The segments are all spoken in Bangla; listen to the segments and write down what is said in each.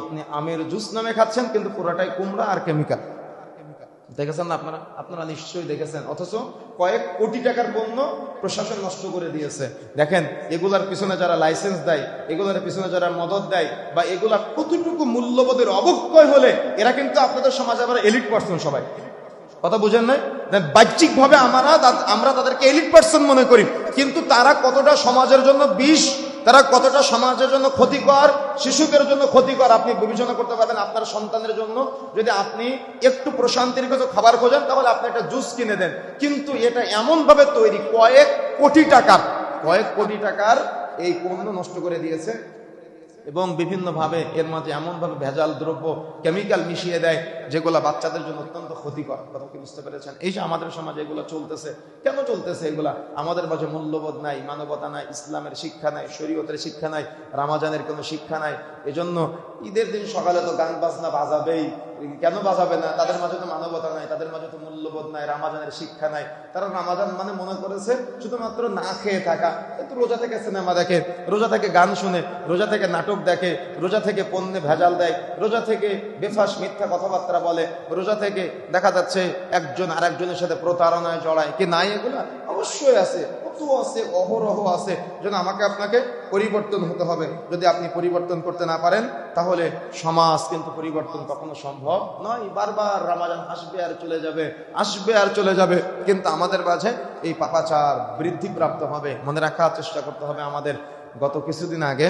আপনি আমের জুস নামে খাচ্ছেন, কিন্তু পুরোটাই কুমড়া আর কেমিক্যাল। দেখেছেন না আপনারা? আপনারা নিশ্চয়ই দেখেছেন। অথচ কয়েক কোটি টাকার পণ্য প্রশাসন নষ্ট করে দিয়েছে। দেখেন, এগুলার পিছনে যারা লাইসেন্স দেয়, এগুলার পিছনে যারা মদত দেয়, বা এগুলা কতটুকু মূল্যবোধের অবক্ষয় হলে এরা কিন্তু আপনাদের সমাজে আবার এলিট পার্সন সবাই। কথা বুঝেন নাই? বাহ্যিক ভাবে আমরা আমরা তাদেরকে এলিট পার্সন মনে করি। কিন্তু তারা কতটা সমাজের জন্য বিষ তারা কতটা সমাজের জন্য ক্ষতিকর, শিশুদের জন্য ক্ষতিকর, আপনি বিবেচনা করতে পারবেন আপনার সন্তানের জন্য। যদি আপনি একটু প্রশান্তির কিছু খাবার খোঁজেন, তাহলে আপনি একটা জুস কিনে দেন। কিন্তু এটা এমনভাবে তৈরি, কয়েক কোটি টাকার, কয়েক কোটি টাকার এই পণ্য নষ্ট করে দিয়েছে। এবং বিভিন্নভাবে এর মাঝে এমনভাবে ভেজাল দ্রব্য কেমিক্যাল মিশিয়ে দেয়, যেগুলো বাচ্চাদের জন্য অত্যন্ত ক্ষতিকর। কথা কি বুঝতে পেরেছেন? এই যে আমাদের সমাজে এগুলো চলতেছে। কেন চলতেছে এগুলা? আমাদের মাঝে মূল্যবোধ নাই, মানবতা নাই, ইসলামের শিক্ষা নাই, শরীয়তের শিক্ষা নাই, রামাজানের কোনো শিক্ষা নাই। এজন্য ঈদের দিন সকালে তো গান বাজনা বাজাবেই। কেন বাজাবে না? তাদের মাঝে তো মানবতা নাই, তাদের মাঝে তো মূল্যবোধ নাই, রামাজানের শিক্ষা নাই। তারা রামাজান মানে মনে করেছে শুধুমাত্র না খেয়ে থাকা। কিন্তু রোজা থেকে সিনেমা দেখে, রোজা থেকে গান শুনে, রোজা থেকে নাটক দেখে, রোজা থেকে পণ্যে ভেজাল দেয়, রোজা থেকে বেফাস মিথ্যা কথাবার্তা বলে, রোজা থেকে দেখা যাচ্ছে একজন আর একজনের সাথে প্রতারণায় জড়ায়। কি নাই এগুলা? অবশ্যই আছে। কত আছে, অহরহ আছে, যেন আমাকে আপনাকে পরিবর্তন হতে হবে। যদি আপনি পরিবর্তন করতে না পারেন, তাহলে সমাজ কিন্তু পরিবর্তন কখনো সম্ভব নয়। বারবার রামাজান আসবে আর চলে যাবে, আসবে আর চলে যাবে। কিন্তু আমাদের মাঝে এই পাপাচার বৃদ্ধি প্রাপ্ত হবে। মনে রাখার চেষ্টা করতে হবে আমাদের। গত কিছুদিন আগে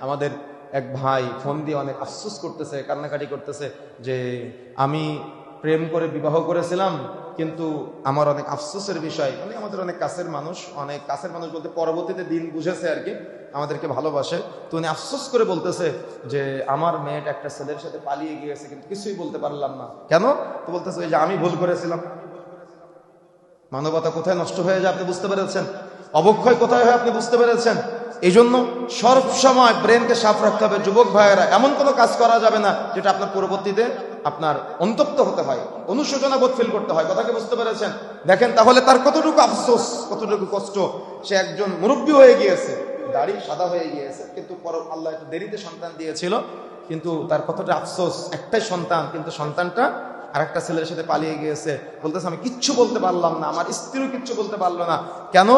আমাদের এক ভাই ফোন দিয়ে অনেক আফসোস করতেছে, কান্নাকাটি করতেছে যে আমি প্রেম করে বিবাহ করেছিলাম কিন্তু আমার অনেক আফসোসের বিষয়। মানে আমাদের অনেক কাছের মানুষ, অনেক কাছের মানুষ বলতে পরবর্তীতে দিন বুঝেছে আর কি, আমাদেরকে ভালোবাসে। তো উনি আফসোস করে বলতেছে যে আমার মেয়েটা একটা ছেলের সাথে পালিয়ে গিয়েছে, কিন্তু কিছুই বলতে পারলাম না। কেন? তো বলতেছে, ওই যে আমি ভুল করেছিলাম। মানবতা কোথায় নষ্ট হয়ে যায় আপনি বুঝতে পেরেছেন? অবক্ষয় কোথায় হয় আপনি বুঝতে পেরেছেন? এই জন্য সব সময় ব্রেনকে সাফ রাখতে হবে। যুবক ভাইয়েরা, এমন কোনো কাজ করা যাবে না যেটা আপনার পরবর্তীতে আপনার অন্তপ্ত হতে হয় অনুশোচনা বোধ ফিল করতে হয় কথাকে বুঝতে পেরেছেন? দেখেন তাহলে তার কতটুকু আফসোস কতটুকু কষ্ট? সে একজন মুরব্বী হয়ে গিয়েছে দাড়ি সাদা হয়ে গিয়েছে কিন্তু পর আল্লাহ একটু দেরিতে সন্তান দিয়েছিল কিন্তু তার কতটা আফসোস? একটাই সন্তান কিন্তু সন্তানটা আরেকটা ছেলের সাথে পালিয়ে গিয়েছে। বলতেছে আমি কিচ্ছু বলতে পারলাম না আমার স্ত্রীও কিচ্ছু বলতে পারল না। কেন?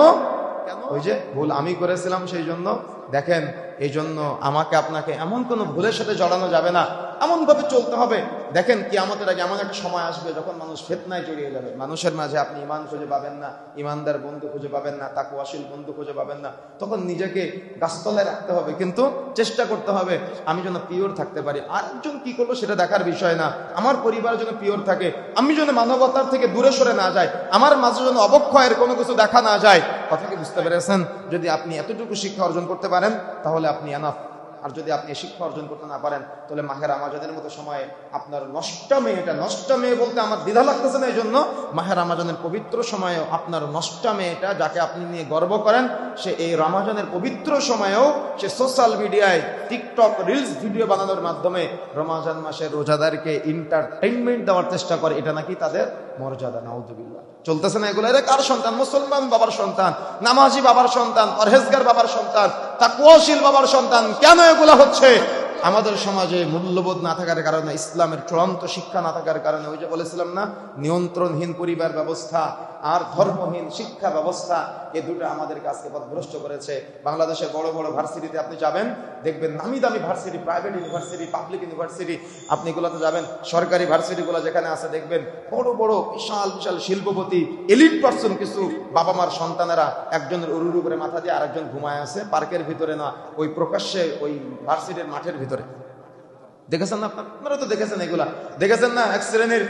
কেন? ওই যে ভুল আমি করেছিলাম সেই জন্য দেখেন এই জন্য আমাকে আপনাকে এমন কোন ভুলের সাথে জড়ানো যাবে না। এমন ভাবে চলতে হবে। দেখেন কি আমাদের আগে এমন একটা সময় আসবে যখন মানুষ ফেতনায় জড়িয়ে যাবে। মানুষের মাঝে আপনি ইমান খুঁজে পাবেন না ইমানদার বন্ধু খুঁজে পাবেন না তাকুয়াশীল বন্ধু খুঁজে পাবেন না। তখন নিজেকে গাছতলায় রাখতে হবে, কিন্তু চেষ্টা করতে হবে, আমি যেন পিওর থাকতে পারি। আরেকজন কি করল সেটা দেখার বিষয় না। আমার পরিবার যেন পিওর থাকে, আমি যেন মানবতার থেকে দূরে সরে না যাই, আমার মাঝে যেন অবক্ষয়ের কোনো কিছু দেখা না যায়। কথা কি বুঝতে পেরেছেন? যদি আপনি এতটুকু শিক্ষা অর্জন করতে পারেন তাহলে আপনি এনাফ আর যদি আপনি শিক্ষা অর্জন করতে না পারেন, তাহলে মাহের আমাজনের মতো সময়ে আপনার নষ্ট মেয়েটা নষ্ট মেয়ে বলতে আমার দ্বিধা লাগতেছে না এই জন্য মাহের আমাজনের পবিত্র সময়েও আপনার নষ্ট মেয়েটা যাকে আপনি নিয়ে গর্ব করেন, সে এই রমাজানের পবিত্র সময়েও সে সোশ্যাল মিডিয়ায় টিকটক রিলস ভিডিও বানানোর মাধ্যমে রমাজান মাসের রোজাদারকে এন্টারটেইনমেন্ট দেওয়ার চেষ্টা করে, এটা নাকি তাদের মর্যাদা, নাউজুবিল্লাহ। চলতেছে না এগুলো? এরা কার সন্তান? মুসলমান বাবার সন্তান, নামাজি বাবার সন্তান, পরহেজগার বাবার সন্তান তাকুয়াশীল বাবার সন্তান কেন এগুলা হচ্ছে? আমাদের সমাজে মূল্যবোধ না থাকার কারণে, ইসলামের চূড়ান্ত শিক্ষা না থাকার কারণে ওই যে বলেছিলাম না, নিয়ন্ত্রণহীন পরিবার ব্যবস্থা আর ধর্মহীন শিক্ষা ব্যবস্থা, এ দুটো আমাদের কাজকে পথভ্রষ্ট করেছে। বাংলাদেশের বড় বড় ভার্সিটিতে আপনি যাবেন, দেখবেন নামি দামি varsity, private university, public university, আপনি এগুলোতে যাবেন, সরকারি ভার্সিটিগুলো যেখানে আছে দেখবেন বড় বড় বিশাল বিশাল শিল্পপতি, এলিট পার্সন কিছু বাবা মার সন্তানেরা একজনের উরুর উপরে মাথা দিয়ে আরেকজন ঘুমায় আছে, পার্কের ভিতরে না, ওই প্রকাশ্যে ওই ভার্সিটির মাঠের ভিতরে। দেখেছেন না আপনারা? তো দেখেছেন এগুলা। দেখেছেন না? এক শ্রেণির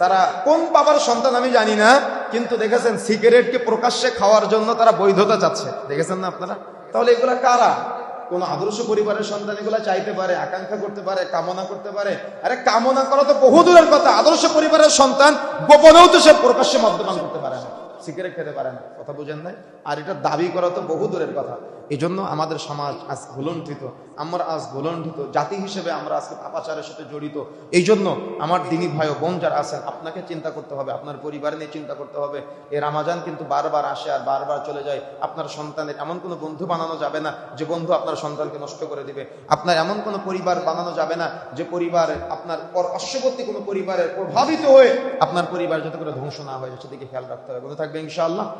তারা কোন বাবার সন্তান আমি জানি না, কিন্তু দেখেছেন সিগারেটকে প্রকাশ্যে খাওয়ার জন্য তারা বৈধতা চাচ্ছে। দেখেছেন না আপনারা? তাহলে এগুলা কারা? কোন আদর্শ পরিবারের সন্তান এগুলা চাইতে পারে, আকাঙ্ক্ষা করতে পারে, কামনা করতে পারে? আরে কামনা করা তো বহু দূরের কথা। আদর্শ পরিবারের সন্তান গোপনেও তো সে প্রকাশ্যে মদ্যপান করতে পারে না। সিগারেট খেতে পারে না। কথা বুঝেন নাই? আর এটা দাবি করা তো বহু দূরের কথা। এই আমাদের সমাজ আজ ভুলন্ঠিত আমরা আজ গোলন্ডিত জাতি হিসেবে আমরা আজকে পাপাচারের সাথে জড়িত। এই জন্য আমার দিনী ভাই ও বোন যারা আছেন, আপনাকে চিন্তা করতে হবে, আপনার পরিবার নিয়ে চিন্তা করতে হবে। এ রামাজান কিন্তু বারবার আসে আর বারবার চলে যায়। আপনার সন্তানের এমন কোনো বন্ধু বানানো যাবে না যে বন্ধু আপনার সন্তানকে নষ্ট করে দিবে। আপনার এমন কোনো পরিবার বানানো যাবে না যে পরিবার আপনার পর- পার্শ্ববর্তী কোনো পরিবারের প্রভাবিত হয়ে আপনার পরিবার যাতে করে ধ্বংস না হয় সেদিকে খেয়াল রাখতে হবে। বলে থাকবে ইনশাআল্লাহ?